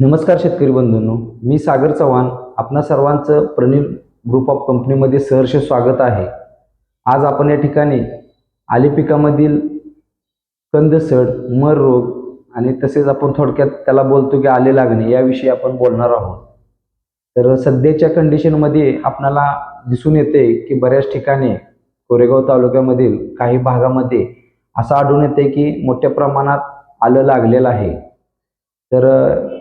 नमस्कार शेतकरी बंधूंनो मी सागर चव्हाण. आपणा सर्वांचं प्रणील ग्रुप ऑफ कंपनीमध्ये सहर्ष स्वागत आहे. आज आपण या ठिकाणी आली पिकामधील कंदसड मर रोग आणि तसेच आपण थोडक्यात त्याला बोलतो की आले लागणे याविषयी आपण बोलणार आहोत. तर सध्याच्या कंडिशनमध्ये आपणाला दिसून येते की बऱ्याच ठिकाणी कोरेगाव तालुक्यामधील काही भागामध्ये असं आढळून येते की मोठ्या प्रमाणात आलं लागलेलं आहे. तर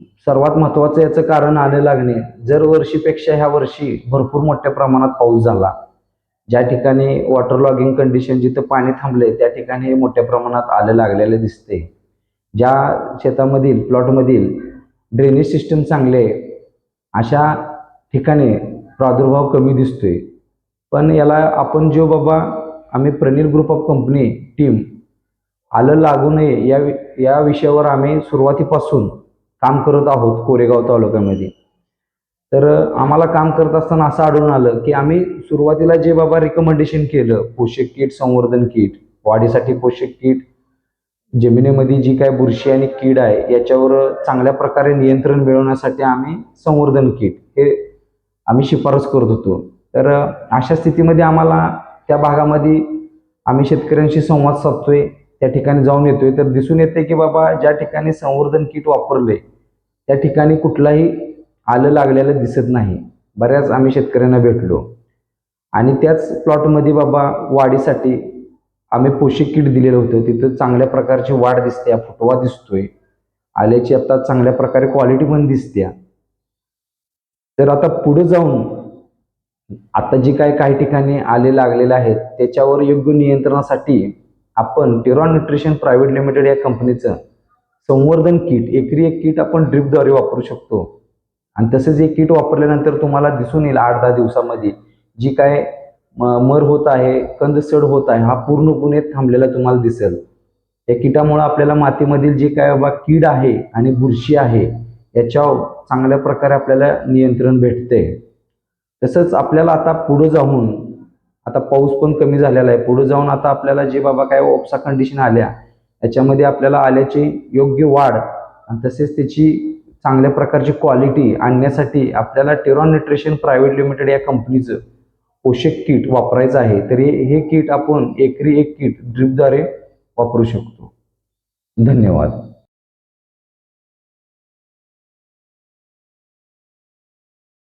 सर्वात महत्त्वाचं याचं कारण आलं लागणे. जर वर्षीपेक्षा ह्या वर्षी भरपूर मोठ्या प्रमाणात पाऊस झाला. ज्या ठिकाणी वॉटर लॉगिंग कंडिशन जिथं पाणी थांबले त्या ठिकाणी मोठ्या प्रमाणात आलं लागलेलं दिसते ज्या शेतामधील प्लॉटमधील ड्रेनेज सिस्टम चांगले आहे, अशा ठिकाणी प्रादुर्भाव कमी दिसतोय. पण याला आपण जो बाबा आम्ही Pranil group of company team आलं लागू नये या वि- या विषयावर आम्ही सुरुवातीपासून काम करत आहोत कोरेगाव तालुक्यामध्ये. तर आम्हाला काम करत असताना असं आढळून आलं की आम्ही सुरुवातीला जे बाबा रिकमेंडेशन केलं पोषक किट संवर्धन किट वाढीसाठी पोषक किट जमिनीमध्ये जी काय बुरशी आणि कीड आहे याच्यावर चांगल्या प्रकारे नियंत्रण मिळवण्यासाठी आम्ही संवर्धन किट हे आम्ही शिफारस करत होतो. तर अशा स्थितीमध्ये आम्हाला त्या भागामध्ये आम्ही शेतकऱ्यांशी संवाद साधतोय. त्या ठिकाणी जाऊन येतोय. तर दिसून येते की बाबा ज्या ठिकाणी संवर्धन किट वापरले त्या ठिकाणी कुठलाही आलं लागलेलं दिसत नाही. बऱ्याच आम्ही शेतकऱ्यांना भेटलो. आणि त्याच प्लॉटमध्ये बाबा वाढीसाठी आम्ही पोषक किट दिलेलं होतं. तिथं चांगल्या प्रकारची वाढ दिसते फुटवा दिसतोय. आल्याची आता चांगल्या प्रकारे क्वालिटी पण दिसते. तर आता पुढे जाऊन आता जी काय काही ठिकाणी आले लागलेले आहेत त्याच्यावर योग्य नियंत्रणासाठी आपण टेरॉन न्यूट्रिशन प्रायव्हेट लिमिटेड या कंपनीचं संवर्धन किट एकरी एक किट आपण ड्रिपद्वारे वापरू शकतो. आणि तसेच हे किट वापरल्यानंतर तुम्हाला दिसून येईल आठ दहा दिवसामध्ये जी काय म- मर होत आहे कंदसड होत आहे हा पूर्णपणे थांबलेला तुम्हाला दिसेल. या किटामुळे आपल्याला मातीमधील जे काय बाबा कीड आहे आणि बुरशी आहे याच्यावर चांगल्या प्रकारे आपल्याला नियंत्रण भेटते तसंच आपल्याला आता पुढे जाऊन आता पाऊस पण कमी झालेला आहे. पुढे जाऊन आता आपल्याला जे बाबा काय ओपसा कंडिशन आल्या याच्यामध्ये आपल्याला आल्याची योग्य वाढ आणि तसेच त्याची चांगल्या प्रकारची क्वालिटी आणण्यासाठी आपल्याला टेरॉन न्यूट्रिशन प्रायव्हेट लिमिटेड या कंपनीचं पोषक किट वापरायचं आहे. तरी हे हे किट आपण एकरी एक किट ड्रिपद्वारे वापरू शकतो. धन्यवाद.